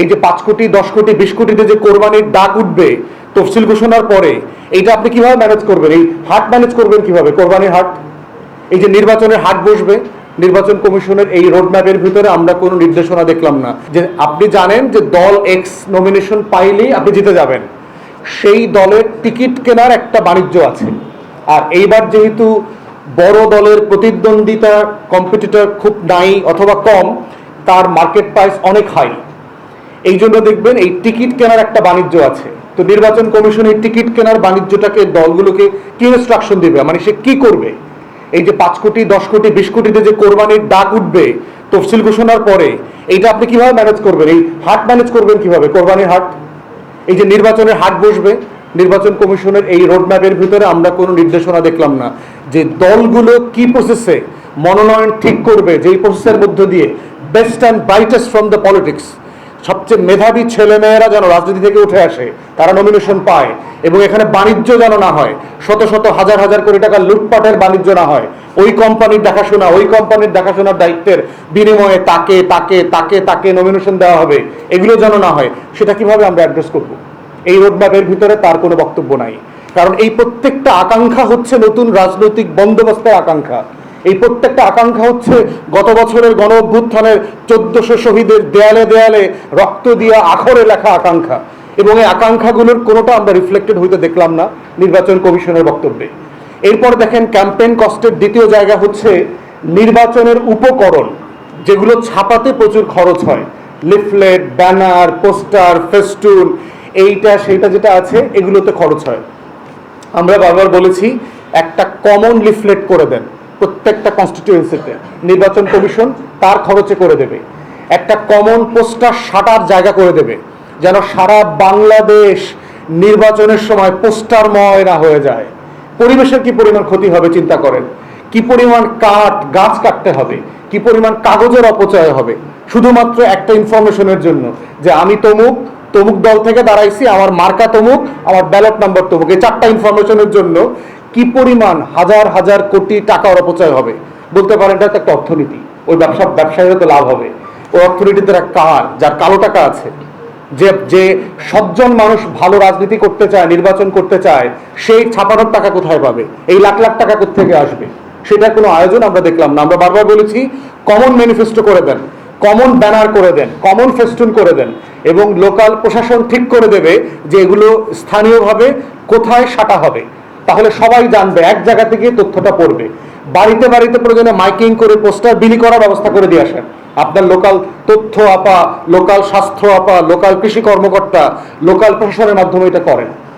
এই যে পাঁচ কোটি, দশ কোটি, বিশ কোটিতে যে কোরবানির ডাক উঠবে, তফসিল ঘোষণার পরে, এইটা আপনি কীভাবে ম্যানেজ করবেন? এই হাট ম্যানেজ করবেন কীভাবে? কোরবানির হাট? এই যে নির্বাচনের হাট বসবে, নির্বাচন কমিশনের এই রোডম্যাপের ভিতরে আমরা কোনো নির্দেশনা দেখলাম না। যে আপনি জানেন যে দল এক্স নমিনেশন পাইলেই আপনি জিতে যাবেন। সেই দলের টিকিট কেনার একটা বাণিজ্য আছে। আর এইবার যেহেতু বড় দলের প্রতিদ্বন্দ্বিতা কম্পিটিটর খুব নাই অথবা কম, তার মার্কেট প্রাইস অনেক হাই এই জন্য দেখবেন এই টিকিট কেনার একটা বাণিজ্য আছে। তো নির্বাচন কমিশন এই টিকিট কেনার বাণিজ্যটাকে দলগুলোকে কি ইনস্ট্রাকশন দিবে? মানে সে কি করবে? এই যে পাঁচ কোটি, দশ কোটি, বিশ কোটিতে যে কোরবানির ডাক উঠবে, তফসিল ঘোষণার পরে, এইটা আপনি কীভাবে ম্যানেজ করবেন? এই হাট ম্যানেজ করবেন কীভাবে? কোরবানির হাট? এই যে নির্বাচনের হাট বসবে, নির্বাচন কমিশনের এই রোডম্যাপের ভিতরে আমরা কোনো নির্দেশনা দেখলাম না। যে দলগুলো কি প্রসেসে মনোনয়ন ঠিক করবে, যেই প্রসেসের মধ্য দিয়ে best and brightest from the politics সবচেয়ে মেধাবী ছেলেমেয়েরা যেন রাজনীতি থেকে উঠে আসে, তারা নমিনেশন পায় এবং এখানে বাণিজ্য যেন না হয়, শত শত হাজার হাজার কোটি টাকা লুটপাটের বাণিজ্য না হয়, ওই কোম্পানির দেখাশোনা, ওই কোম্পানির দেখাশোনার দায়িত্বের বিনিময়ে তাকে তাকে তাকে তাকে নমিনেশন দেওয়া হবে, এগুলো যেন না হয়, সেটা কীভাবে আমরা অ্যাড্রেস করব? এই রোডম্যাপের ভিতরে তার কোনো বক্তব্য নাই। কারণ এই প্রত্যেকটা আকাঙ্ক্ষা হচ্ছে নতুন রাজনৈতিক বন্দোবস্তের আকাঙ্ক্ষা। এই প্রত্যেকটা আকাঙ্ক্ষা হচ্ছে গত বছরের গণ অভ্যুত্থানের চোদ্দশো শহীদের দেয়ালে দেয়ালে রক্ত দিয়া আখরে লেখা আকাঙ্ক্ষা। এবং এই আকাঙ্ক্ষাগুলোর কোনোটা আমরা রিফ্লেক্টেড হইতে দেখলাম না নির্বাচন কমিশনের বক্তব্যে। এরপর দেখেন ক্যাম্পেইন কস্টের দ্বিতীয় জায়গা হচ্ছে নির্বাচনের উপকরণ, যেগুলো ছাপাতে প্রচুর খরচ হয়। লিফলেট, ব্যানার, পোস্টার, ফেস্টুন, এইটা, সেইটা যেটা আছে, এগুলোতে খরচ হয়। আমরা বারবার বলেছি, একটা কমন লিফলেট করে দেন। প্রত্যেকটা কনস্টিটিউয়েন্সিতে নির্বাচন কমিশন তার খরচে করে দেবে। একটা কমন পোস্টার সাটার জায়গা করে দেবে, যেন সারা বাংলাদেশ নির্বাচনের সময় পোস্টারময় না হয়ে যায়। পরিবেশের কি পরিমাণ ক্ষতি হবে চিন্তা করেন। কি পরিমাণ কাঠ, গাছ কাটতে হবে, কি পরিমাণ কাগজের অপচয় হবে। শুধুমাত্র একটা ইনফরমেশনের জন্য যে আমি তমুক তমুক দল থেকে দাঁড়াইছি, আমার মার্কা তমুক, আমার ব্যালট নাম্বার তমুক। এই চারটা ইনফরমেশনের জন্য কি পরিমাণ হাজার হাজার কোটি টাকার অপচয় হবে? বলতে পারেন এটা একটা অর্থনীতি। ওই ব্যবসা ব্যবসায়ীরা তো লাভ হবে। ওই অর্থনীতিতে একটা কার, যার কালো টাকা আছে, যে যে সজ্জন মানুষ ভালো রাজনীতি করতে চায়, নির্বাচন করতে চায়, সেই ছাপানোর টাকা কোথায় পাবে? এই লাখ লাখ টাকা কোথেকে আসবে? সেটার কোনো আয়োজন আমরা দেখলাম না। আমরা বারবার বলেছি কমন ম্যানিফেস্টো করে দেন কমন ব্যানার করে দেন কমন ফেস্টুন করে দেন, এবং লোকাল প্রশাসন ঠিক করে দেবে যে এগুলো স্থানীয়ভাবে কোথায় সাটা হবে। তাহলে সবাই জানবে, এক জায়গা থেকে তথ্যটা পড়বে। বাড়িতে বাড়িতে প্রয়োজনে মাইকিং করে পোস্টার, বিলি করার ব্যবস্থা করে দিয়ে আসেন। আপনার লোকাল তথ্য আপা, লোকাল স্বাস্থ্য আপা, লোকাল কৃষি কর্মকর্তা, লোকাল প্রশাসনের মাধ্যমে এটা করেন।